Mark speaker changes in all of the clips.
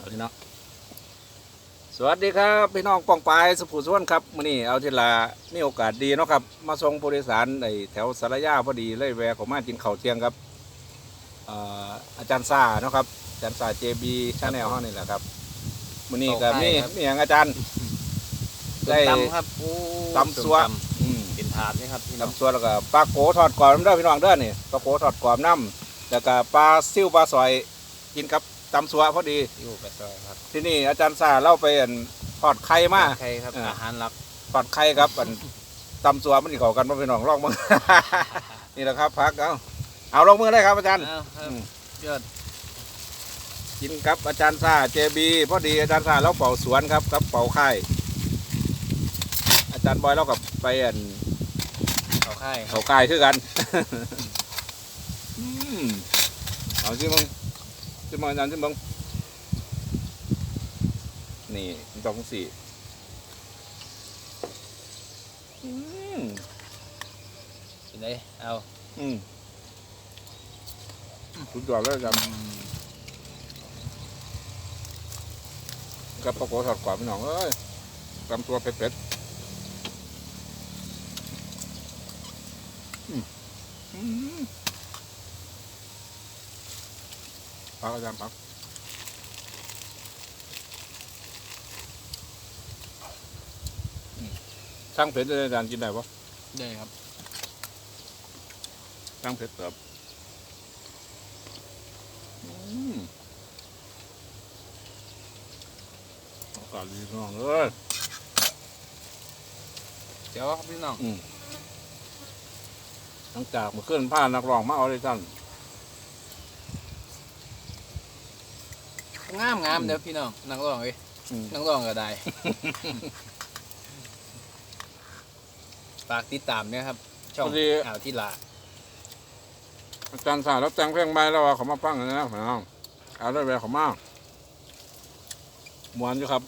Speaker 1: เอาทีเนาะสวัสดีครับพี่น้องปองปายสุภูสวนครับมื้อนี้เอาทีละมีโอกาสดีเนาะครับ มาส่งผู้โดยสารในแถวสารยาพอดีเลยแวะเขอมากินข้าวเที่ยงครับเอ่ออาจารย์ซาเนาะครับอาจารย์ซาเจบีชาแนลเฮานี่แหละครับมื้อนี้ก็มี
Speaker 2: ครับ
Speaker 1: มีหยังอาจารย์ได้
Speaker 2: ตำครับโอ้
Speaker 1: ตำซัว
Speaker 2: ส้ม
Speaker 1: อืม
Speaker 2: เป็นถาดนี่ครับพี่น้อง
Speaker 1: น้ำส่วนแล้วก็ปลาโกทอดกรอบน้ำเด้อพี่น้องเด้อนี่ปลาโกทอดกรอบน้ำแล้วก็ปลาซิ่วปลาซอยกินกับ ตำสัวพอดี
Speaker 2: อยู่กระซอยครับ
Speaker 1: ที่นี่อาจารย์ซาเล่าไปอันทอดไข่มา
Speaker 2: ใครครับ
Speaker 1: อ่า
Speaker 2: อาหารหลัก
Speaker 1: ทอดไข่ครับอันตำสัวมันสิเข้ากันบ่พี่น้องลองมึง นี่แหละครับพักเอาเอาลงมือเลยครับอาจารย์
Speaker 2: อ้าวครับ
Speaker 1: อืม
Speaker 2: ยอด
Speaker 1: กินกับอาจารย์ซาเจบีพอดีอาจารย์ซาเราเป่าสวนครับกับเป่าไข่อาจารย์บอยเรากับไปอัน
Speaker 2: เขาค่ายครั
Speaker 1: เขา
Speaker 2: บ
Speaker 1: กายคือกัน อืมเอาสิมึง สิมึงอาจารย์สิมึงนี่สองสี่อืม
Speaker 2: เป็นไงเอา
Speaker 1: อืมสุดยอดเลยครับ
Speaker 2: อืม
Speaker 1: กับปลาโกทอดกรอบพี่น้องเอ้ยตำตัวเผ็ดๆอืมอืม พักอาจารย์พักอืมช่างเผ็ดเลยอาจารย์กินได้ปะ
Speaker 2: ได้ครับ
Speaker 1: ช่างเผ็ดเติบอืมอากาศดีพี่น้องเอ้ย
Speaker 2: เดี๋ยวครับพี่น้อง
Speaker 1: หลังจากเมื่อคืนผ้านักร้องมาเอาเลยท่าน
Speaker 2: งามงามเดี๋ยวพี่น้องนักร้องเอ้ย
Speaker 1: อืม
Speaker 2: นักร้องก็ได้ ฝากติดตามเนี่ยครับ ช่องอ่าวที่ลา
Speaker 1: อาจารย์สาแล้วแต่งเพลงใหม่แล้วว่าเขามาฟังกันนะพี่น้องเอาได้แบบเขามากมวนอยู่ครับ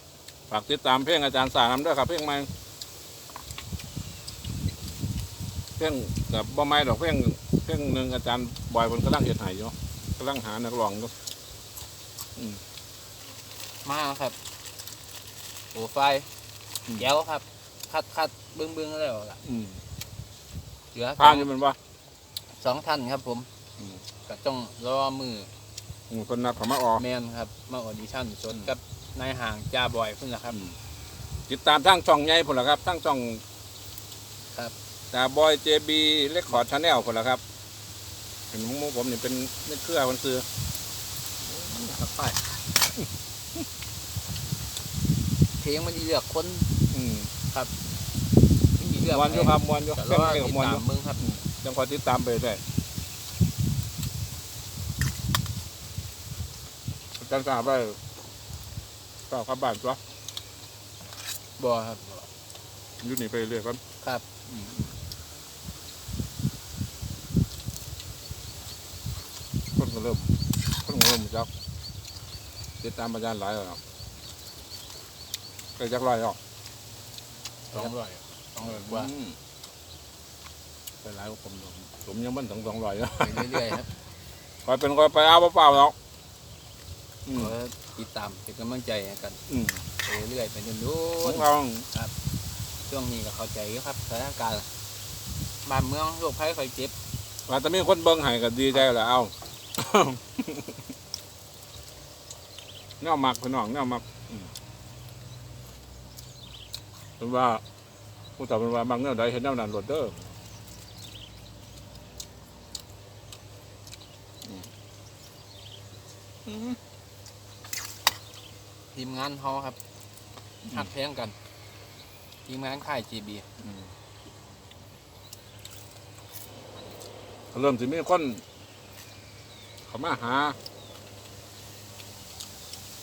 Speaker 1: ฝากติดตามเพลงอาจารย์สานำด้วยครับเพลงใหม่เพลงกับบ่ไม่ดอกเพลงเพลงหนึ่งอาจารย์บอยบนกำลังเห็ดใหายอยู่กำลังหานักร้องอยู่
Speaker 2: มาครับโอ้ไฟ
Speaker 1: อืม
Speaker 2: แก้วครับ คัดคัดเบิ้งเบิ้งแล้วล่ะ
Speaker 1: อืม
Speaker 2: เหลือ
Speaker 1: ผ่านอยู่เป็นว่า
Speaker 2: สองท่านครับ ผม
Speaker 1: อืม
Speaker 2: ก็ต้องรอมือ
Speaker 1: อืมคนนัดเขามาออก
Speaker 2: แมนครับ มาออดิชั่นสดกับนายห่างจ้าบอยเพิ่นละครับ
Speaker 1: ติดตามทั้งช่องใหญ่พุ่นละครับทั้งช่อง
Speaker 2: ครับ
Speaker 1: ตาบอยเจบีเลคคอร์ดชาแนลพุ่นละครับเห็นหมุ้งผมนี่เป็นเม็ดเครือมันซื้อ
Speaker 2: ครับไป เพลงมันสิเลือกคน
Speaker 1: อืม
Speaker 2: มันสิเลือก
Speaker 1: มวนอยู่ครับมวนอยู่
Speaker 2: แต่
Speaker 1: เส้น
Speaker 2: รอ
Speaker 1: เพลง
Speaker 2: ติ
Speaker 1: กับ
Speaker 2: ด
Speaker 1: มวนอ
Speaker 2: ตาม
Speaker 1: ยู่
Speaker 2: มึงครับ
Speaker 1: ยังคอยติดตามไปได้อาจารย์ทราบว่าก็ขับบ้านตัว
Speaker 2: บ่ครับบ่
Speaker 1: อยู่นี่ไปเรื่อยกัน
Speaker 2: ครับ
Speaker 1: อืมคนก็เริ่มคนก็เริ่มรู้จัก ติดตามอาจารย์หลายแล้วครับไปจักรลอยออก
Speaker 2: สองร้อยสองร้อยกว่า
Speaker 1: อืมไปหลายกว่าผมอยู่ผมยังมันถึงสองร้อยนะ
Speaker 2: ไปเรื่อยๆครับ
Speaker 1: คอยเป็นคอยไปเอาเปล่าๆเนาะอืม
Speaker 2: ขอติดตามเป็นกำลังใจให้กัน
Speaker 1: อืม
Speaker 2: ไปเรื่อยๆไปจนดู
Speaker 1: ของเรา
Speaker 2: ช่วงนี้ก็เข้าใจอยู่ครับสถานการณ์บ้านเมืองโรคภัยไข้เจ็บ
Speaker 1: ว่าจะมีคนเบิ่งให้ก็ดีใจแหล้วเอา แนวมักพี่น้องแนวมักอืมเป็นว่าผู้ต่อเป็นว่าบางแนวใดเห็นแนวนั้นโหลดเด้ออืม
Speaker 2: ทีมงานเฮาครับหักแพงกัน ทีมงานค่าย GB
Speaker 1: อืมเริ่มสิมีคนเขามาหา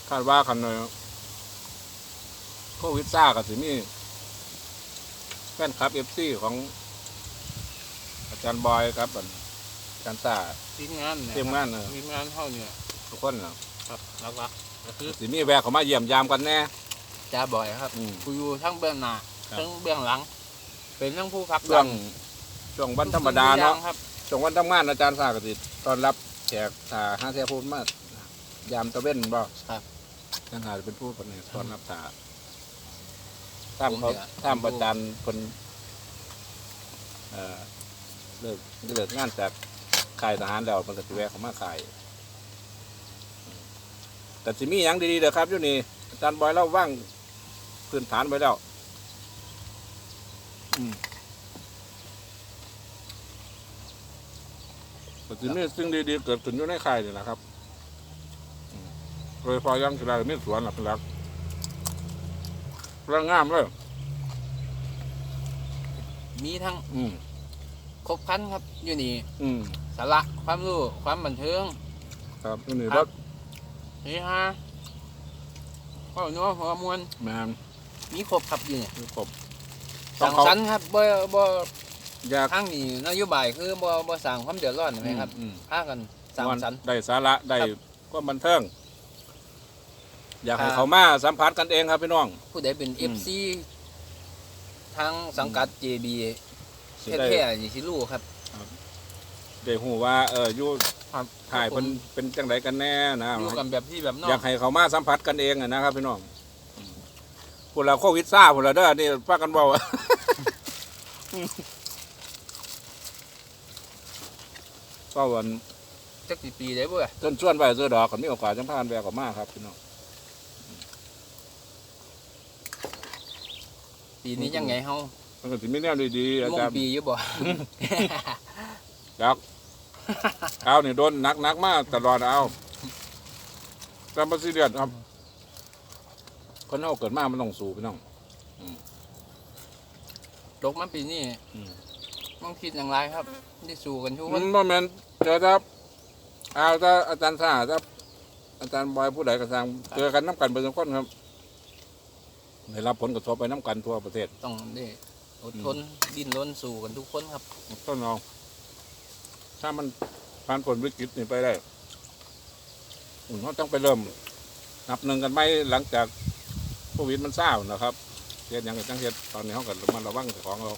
Speaker 1: คาดว่าคันเนอยโควิดซ่ากับสิมีแฟนคลับเอฟซีของ อาจารย์บอยครับอาจารย์ซ่า
Speaker 2: ทีมงานเนี่ย
Speaker 1: ทีมงานเนอะ
Speaker 2: ทีมงานเฮาเนี่ย
Speaker 1: ทุกคนเนอะ
Speaker 2: ครับหลักๆก็คือ
Speaker 1: สิมีแวะเขามาเยี่ยมยามกันแน่
Speaker 2: จ้าบอยครับ
Speaker 1: อืม
Speaker 2: ผู้อยู่ทั้งเบื้องหน้า
Speaker 1: ครับ
Speaker 2: ทั้งเบื้องหลัง เป็นทั้งผู้พัก
Speaker 1: ช่วงช่วงวันธรรมดาเนาะ
Speaker 2: ทุกสิ่งทุกอย่งครับ
Speaker 1: ช่วงวันทำงานอาจารย์ซ่าก็สิตอนรับแขกถ้าห้าเสียพูดมากยามตะเว้นบ่
Speaker 2: ครับ
Speaker 1: อนั่นอาจจะเป็นผู้คนหนึ่งตอนรับตาตามเขาตามประจันคนเอ่อเลิกเลิกงานจากค่ายทหารแล้วมันก็จะแวะเขามาค่ายแต่สิมีอย่างดีๆเด้อครับอยู่นี่อาจารย์บอยเล่าว่างพื้นฐานไว้แล้วอืมแต่สิมีสิ่งดีๆเกิดขึ้นอยู่ในค่ายนี่นะครับ โดยพอยังกีฬามีสวนหลักหลักร่างงามเลย
Speaker 2: มีทั้ง
Speaker 1: อืม
Speaker 2: ครบครันครับ อยู่นี่
Speaker 1: อืม
Speaker 2: สาระความรู้ความบันเทิง
Speaker 1: ครับนี่นี่
Speaker 2: ครั
Speaker 1: ร
Speaker 2: บ
Speaker 1: ถ
Speaker 2: นี่ฮะข้าวนัวหัวมวน
Speaker 1: แมน
Speaker 2: มีครบครับอยู่นี่
Speaker 1: คือผมต้อ
Speaker 2: สั
Speaker 1: ง
Speaker 2: ง
Speaker 1: เขา
Speaker 2: สรรค์ครับบ่บ่
Speaker 1: อยาก
Speaker 2: ทางนี้นโยบายคือบ่บ่สร้างความเดือดร้อนใช่ไหมครับ
Speaker 1: อืม
Speaker 2: พากันสัง
Speaker 1: วัน
Speaker 2: สรรค์
Speaker 1: ได้สาระได้
Speaker 2: ครับ
Speaker 1: ก็บันเทิง อยากให้
Speaker 2: ครับ
Speaker 1: เขามาสัมผัสกันเองครับพี่น้อง
Speaker 2: ผู้ใดเป็น
Speaker 1: อืม
Speaker 2: FC ทางสังกัด JB
Speaker 1: สิ
Speaker 2: แท้
Speaker 1: ได้
Speaker 2: ๆนี่สิรู้ครับ
Speaker 1: ได้หูว่าเอออยู่ถ่ายเป็นเป็นจังไดกันแน่นะ
Speaker 2: อยู่กันแบบที่แบบนอ
Speaker 1: อยากกให้เขามาสัมผัสกันเองอะนะครับพี่น้องพวกเราโควิดซ่าพวกเราเด้อนี่พากันบอกว่าก็วัน
Speaker 2: จักสิปีได้บ่ล่ะ
Speaker 1: จนชวนไปซื้อดอกก็มีโอกาสจังพานแวะกลับมาครับพี่น้อง
Speaker 2: ปีนี้ยังไงเฮา
Speaker 1: มันก็สิมีแนวดีๆอา
Speaker 2: ม่ง
Speaker 1: จารย์
Speaker 2: ปีอยู่บ่
Speaker 1: จักเอานี่โดนหนักหนักๆมากตลอดเอาจำปสิเดียดครับคนเอาเกิดมามันต้องสู้พี่น้อง
Speaker 2: ตกมาปีนี้
Speaker 1: อืม
Speaker 2: ต้องคิดอย่างไรครับได้สู้กันทุกค
Speaker 1: มันนโมเมนเจอครับเอาถ้าอาจารย์ซ่าถ้าอาจารย์บอยผู้ใดก็สร้างเจอกันน้ำกันเป็นสองคนครับ ได้รับผลกระทบไปน้ำกันทั่วประเทศ
Speaker 2: ต้องได้อดทนดิ้นรนสู้กันทุกคนครับ
Speaker 1: ต้นเอาถ้ามันผ่านผลวิกฤตนี่ไปได้อืมเราต้องไปเริ่ม นับหนึ่งกันไหมหลังจากโควิดมันเศร้านะครับเฮ็ดหยังกับจังเฮ็ดตอนนี้เขาก็มันระวังเจ้าของเรา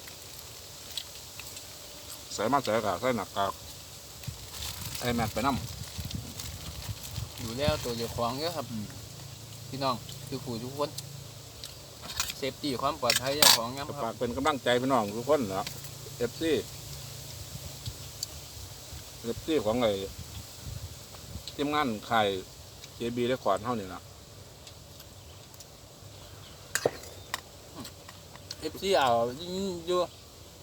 Speaker 1: ใส่มาใส่กากใส่หนักกากใส่แมสไปน้
Speaker 2: อยู่แล้วตัวเจ้าของเยอะครับ
Speaker 1: อืม
Speaker 2: พี่น้องคือผู้ทุกคนเซฟตี้ความปลอดภัยเจ้าของำย้ำ
Speaker 1: ก็
Speaker 2: ค
Speaker 1: ฝา
Speaker 2: รั
Speaker 1: ก
Speaker 2: บ
Speaker 1: เป็นกำลังใจพี่น้องทุกคนนะเอฟซีเอฟซีของไอ้ทีมงานขายเจบีและขวานเท่านี่นะ
Speaker 2: เอฟซีเอาอยู่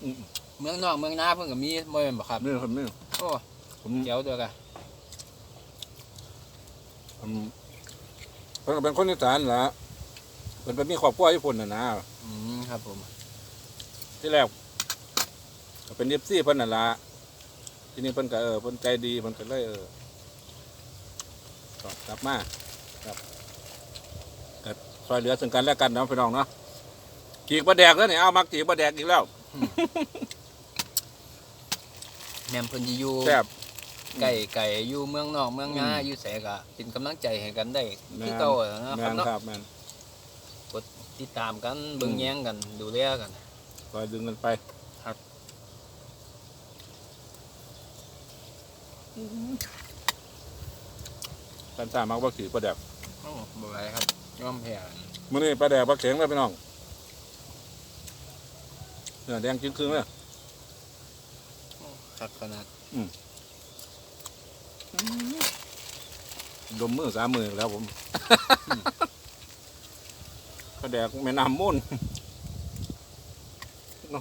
Speaker 1: อืม
Speaker 2: เมืองนอกเมืองนาเพิ่นก็มีบ่แม่นบ่ครับ
Speaker 1: นี่คนนี้
Speaker 2: โอ้
Speaker 1: ผม
Speaker 2: เจ๋วตัวกะ
Speaker 1: ผมเพิ่นก็เป็นคนอีสานแหละเพิ่นเป็นมีครอบครัวญี่ปุ่นน่ะนะ
Speaker 2: อืมครับผม
Speaker 1: ที่แรกก็เป็นเอฟซีเพิ่นน่ะละทีนี้เพิ่นก็เออเพิ่นใจดีเพิ่นก็เลยเออตอบกลับมาครับก็ซอยเหลือซึ่งกันและกันเนาะพี่น้องเนาะจีกบะแดกแล้วเนี่ยเอามักจีกบะแดกอีกแล้ว
Speaker 2: แม่นเพิ่นสิอยู่
Speaker 1: แซ่บ
Speaker 2: ไก่ไก่อยู่เมืองนอกเมืองนา
Speaker 1: อืม
Speaker 2: อยู่แสก็เป็นกำลังใจให้กันได้
Speaker 1: แม่น
Speaker 2: คือเก่าอะนะ
Speaker 1: แม
Speaker 2: ครับ
Speaker 1: น
Speaker 2: เนาะ
Speaker 1: ครับแมน
Speaker 2: ติดตามกันเบิ่งแย้งกันดูแลกัน
Speaker 1: คอยดึงกันไป
Speaker 2: ครับ
Speaker 1: กันตามมักบักสีปลาแดก
Speaker 2: โอ้บ่ไหวครับยอมแพ้
Speaker 1: มื้อนี้ปลาแดกปลาเข็งเลยพี่น้องเนื้อแดงจึงครึ่งเลย
Speaker 2: คักขนาด
Speaker 1: ดมมือสามมือแล้วผม ปลาแดกแม่น้ำมูน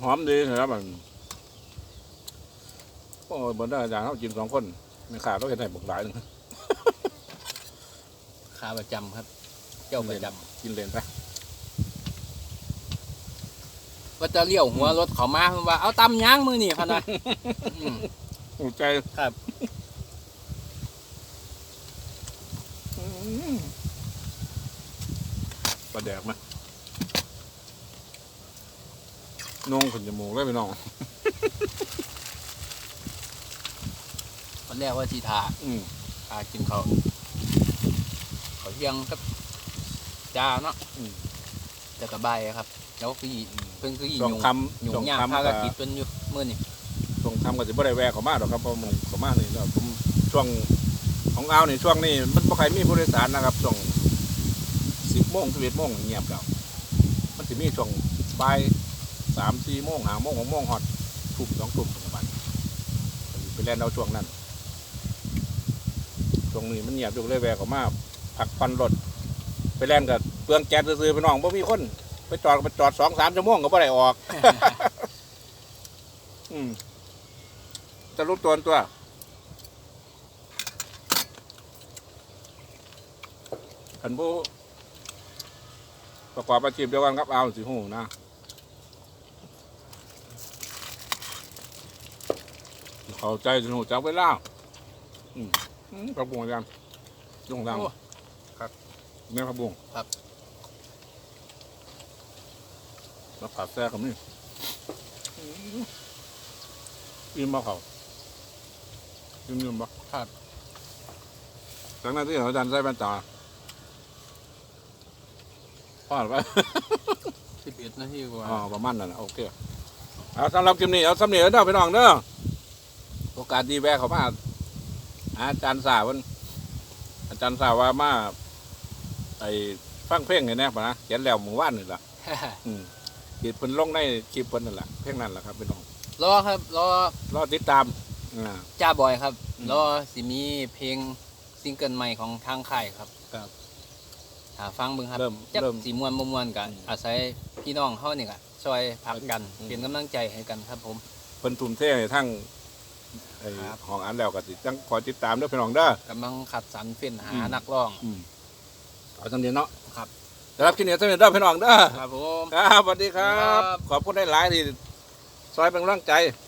Speaker 1: หอมดีนะครับมันโอ้ยบนได้อาจารย์เขากินสองคนไม่ขาดต้องเห็นไหนบุกหลายหนึง
Speaker 2: ขาประจำครับ เจ้าประจำ
Speaker 1: กินเลนไป
Speaker 2: ว่าจะเลี้ยวหัวรถเขามาเพิ่นว่าเอาตำยางมือนี่พะนะอืม
Speaker 1: โอ้ใจ
Speaker 2: ครับ
Speaker 1: ลาแดกไหมนงขึ้นจมูกเลยพี่น้อง
Speaker 2: วันแรกว่าสิทา
Speaker 1: อืม
Speaker 2: ทากินเขาวเขาวเที่ยงกับจ้าเนาะ
Speaker 1: อืม
Speaker 2: จะกระบายครับ แล้วคืออีเพิ่นคืออี
Speaker 1: ช่วง
Speaker 2: ยุง
Speaker 1: ค
Speaker 2: ยุำ
Speaker 1: ช่ว
Speaker 2: ง
Speaker 1: ง
Speaker 2: ยาก
Speaker 1: คำ
Speaker 2: พา
Speaker 1: ก็
Speaker 2: กกิจเพิ่นอยู่มื้อนี่
Speaker 1: ช่วงคำก็จะบ่ได้แวะเขามาหรอกครับเพราะผมเขามานี่แล้วผมช่วงของเอานี่ช่วงนี้มันบ่ใครมีผู้โดยสารนะครับช่วง สิบโมงสิบเอ็ดโมงเงียบแล้วมันจะมีช่วงบ่ายสามสี่โมงห้าโมงหกโมงฮอตทุ่มสองทุ่มประมาณไปเล่นเอาช่วงนั้นช่วงนี้มันเงียบอยู่เลยแวะออกมาพักปันรถไปเล่นกับเปลืองแก๊สซื้อๆไปน้องบ่มีคนไปจอดไปจอดสองสามชั่วโมงก็ไม่ได้ออก อืมจะรู้ตัวตัวขันผู้ ประกอบอาชีพเดียวกันครับเอาสิหูนะเข้าใจสิหูจักเวลาอืมอืมผักบุ้งอาจารย์ลงดัง
Speaker 2: โอ้
Speaker 1: ครับเนี่ยผักบุ้ง
Speaker 2: ครับ
Speaker 1: แล้วผัดแซ่กับนี่อืมอิ่มบ่เขาอิ่มอิ่มบ่
Speaker 2: ครับ
Speaker 1: จากนั้นที่อาจารย์ใส่แว่นตา พอดไป
Speaker 2: สิบเอ็ดนาทีกว่า
Speaker 1: อ๋อประมาณนั้นน่ะโอเคเอาสำหรับคลิปนี้เอาสำเนียงเด้อพี่น้องเด้อโอกาสดีแวะเขามาหาอาจารย์สาวมันอาจารย์สาวว่ามาไอ้ฟังเพลงไงแน่ปะนะเขียนแล้วหมู่ว่านนี่แหละอืมขีดเพิ่นลงในคลิปเพิ่นนั่นแหละเพลงนั้นแหละครับพี่น้อง
Speaker 2: รอครับรอ
Speaker 1: รอติดตามอ่า
Speaker 2: จ้าบอยครับ
Speaker 1: อืม
Speaker 2: รอสิมีเพลงซิงเกิลใหม่ของทางค่ายครับ
Speaker 1: ครับ
Speaker 2: หาฟังเบิ่งครับ
Speaker 1: เริ่ม
Speaker 2: จัก
Speaker 1: เริ่ม
Speaker 2: สีมวนบ่มวนกัน
Speaker 1: อืม
Speaker 2: อาศัยพี่น้องเฮานี่ก็ช่วยผลักกัน
Speaker 1: อืม
Speaker 2: เป็นกำลังใจให้กันครับผม
Speaker 1: เพิ่นทุ่มเทให้ทั้งไอ้
Speaker 2: ครับ
Speaker 1: ของอันแล้วก็สิจังคอยติดตามเด้อพี่น้องเด้อ กำ
Speaker 2: ลังขัดสรรเฟ้นหา
Speaker 1: อืม
Speaker 2: นักร้อง
Speaker 1: อืมเอาสำเนียงเนาะ
Speaker 2: ครับ
Speaker 1: สำหรับคลิปนี้สำเนียงเด้อพี่น้องเด้อ
Speaker 2: ครับผม
Speaker 1: ครับสวัสดีครั
Speaker 2: ครับบ
Speaker 1: ขอบคุณได้หลายที่ซอยเป็นกำลังใจ
Speaker 2: ค